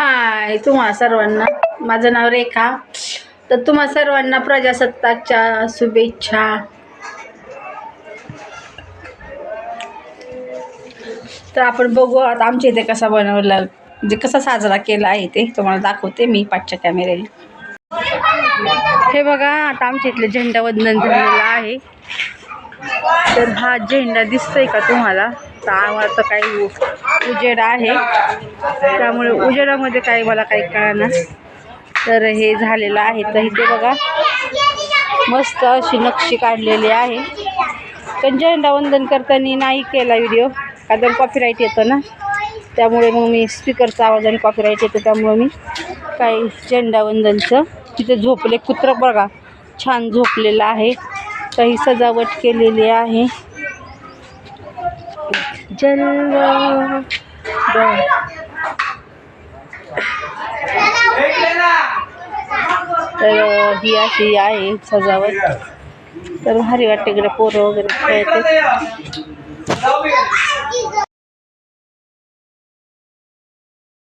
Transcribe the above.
हाय तुम्हा सर्वांना. माझं नाव रेखा. तर तुम्हा सर्वांना प्रजासत्ताकच्या शुभेच्छा. तर आपण बघू आता आमच्या इथे कसा बनवला म्हणजे कसा साजरा केला आहे ते. तुम्हाला दाखवते मी पाठच्या कॅमेऱ्याने हे बघा आता आमच्या इथलं झेंडावंदन झालेलं आहे. तर हा झेंडा दिसतोय का तुम्हाला? तर आम्हाला तर काही उजेड आहे. त्यामुळे उजेडामध्ये काही मला काही कळणार. तर हे झालेलं आहे. तर इथे बघा मस्त अशी नक्षी काढलेली आहे. पण झेंडा वंदन करताना नाही केला व्हिडिओ कारण तर कॉपीराईट येतं ना? त्यामुळे मग मी स्पीकरचा आवाज आणि कॉपीराईट येतो. त्यामुळे मी काही झेंडा वंदनचं तिथे झोपले. कुत्रं बघा छान झोपलेलं आहे. काही सजावट केलेली आहे. जलवा तर ही अशी आहे सजावट. तर भारी वाटते इकडे पोरं वगैरे खेळते